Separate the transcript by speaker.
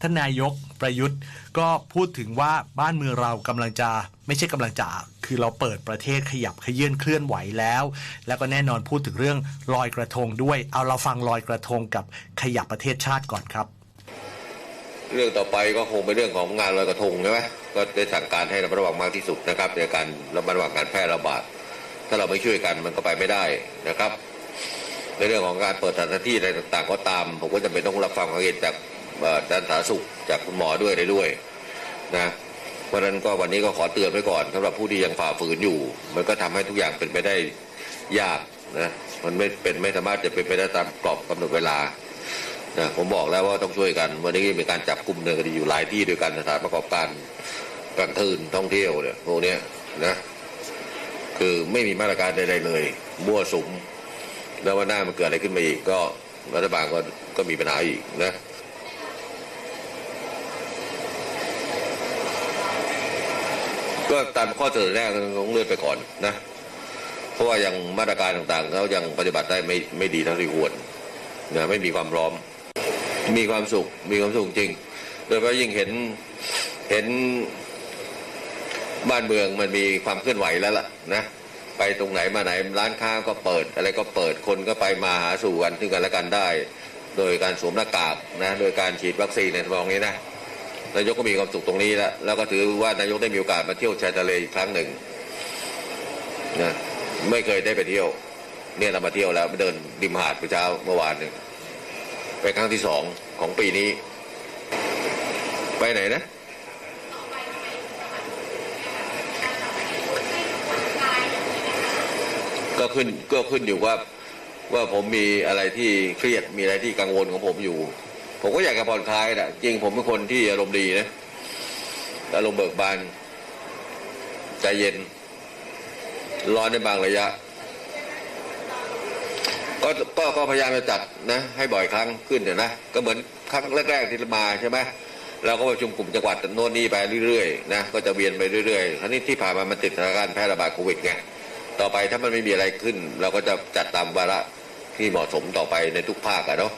Speaker 1: ท่านนายกประยุทธ์ก็พูดถึงว่าบ้านเมืองเรากำลังจะไม่ใช่กำลังจะคือเราเปิดประเทศขยับขยื่นเคลื่อนไหวแล้ว แล้วก็แน่นอนพูดถึงเรื่องลอยกระทงด้วย เอาเราฟังลอยกระทงกับขยับประเทศชาติก่อนครับ
Speaker 2: เรื่องต่อไปก็คงเป็นเรื่องของงานลอยกระทงใช่ไหมก็ได้สั่งการให้ระมัดระวังมากที่สุดนะครับในการระมัดระวังการแพร่ระบาดถ้าเราไม่ช่วยกันมันก็ไปไม่ได้นะครับ ในเรื่องของการเปิดสถานที่อะไรต่างๆ ก็ตาม ผมก็จำเป็นต้องรับฟังความเห็นจาก ด้านสาธารณสุขจากคุณหมอด้วยอะไรด้วยนะเพราะฉะนั้นก็วันนี้ก็ขอเตือนไว้ก่อนสำหรับผู้ที่ยังฝ่าฝืนอยู่ มันก็ทำให้ทุกอย่างเป็นไปได้ยากนะมันไม่เป็นไม่สามารถจะเป็นไปได้ตามกรอบกำหนดเวลานะผมบอกแล้วว่าต้องช่วยกัน วันนี้มีการจับกลุ่มเนินคดีอยู่หลายที่ด้วยกันสถานประกอบการกลางคืนท่องเที่ยวเนี่ยพวกนี้นะคือไม่มีมาตรการใดๆเลยมั่วสุมแล้ววันหน้ามันเกิดอะไรขึ้นมาอีกก็รัฐบาลก็ก็มีปัญหาอีกนะ ก็ตามข้อเสนอแรกต้องเลื่อนไปก่อนนะ เพราะว่ายังมาตรการต่างๆเขายังปฏิบัติได้ไม่ไม่ดีเท่าที่ควรนะไม่มีความพร้อม มีความสุข มีความสุขจริง โดยเฉพาะยิ่งเห็นเห็นบ้านเมืองมันมีความเคลื่อนไหวแล้วล่ะนะไปตรงไหนมาไหนร้านค้าก็เปิด อะไรก็เปิดคนก็ไปมาหาสู่กันซึ่งกันและกันได้ โดยการสวมหน้ากากนะโดยการฉีดวัคซีนในทองนี้นะ นายกก็มีความสุขตรงนี้แล้วแล้วก็ถือว่านายกได้มีโอกาสมาเที่ยวชายทะเลอีกครั้งหนึ่งนะไม่เคยได้ไปเที่ยว เนี่ยเรามาเที่ยวแล้วเดินริมหาดเมื่อเช้าเมื่อวานนี่ยไปครั้งที่สองของปีนี้ ไปไหนนะก็ขึ้นก็ขึ้นอยู่ว่าว่าผมมีอะไรที่เครียดมีอะไรที่กังวลของผมอยู่ ผมก็อยากจะผ่อนคลายนะจริงผมเป็นคนที่อารมณ์ดีนะอารมณ์เบิกบานใจเย็น ร้อนในบางระยะ ก็ก็ก็พยายามจะจัดนะ ให้บ่อยครั้งขึ้นเดี๋ยวนะ ก็เหมือนครั้งแรกๆที่มาใช่ไหมเราก็ประชุมกลุ่มจังหวัดโน่นนี่ไปเรื่อยๆนะก็จะเวียนไปเรื่อยๆครั้นี้ที่ผ่านมามันติดสถานการณ์แพร่ระบาดโควิดไงต่อไปถ้ามันไม่มีอะไรขึ้น เราก็จะจัดตามวาระที่เหมาะสมต่อไปในทุกภาคอะเนาะ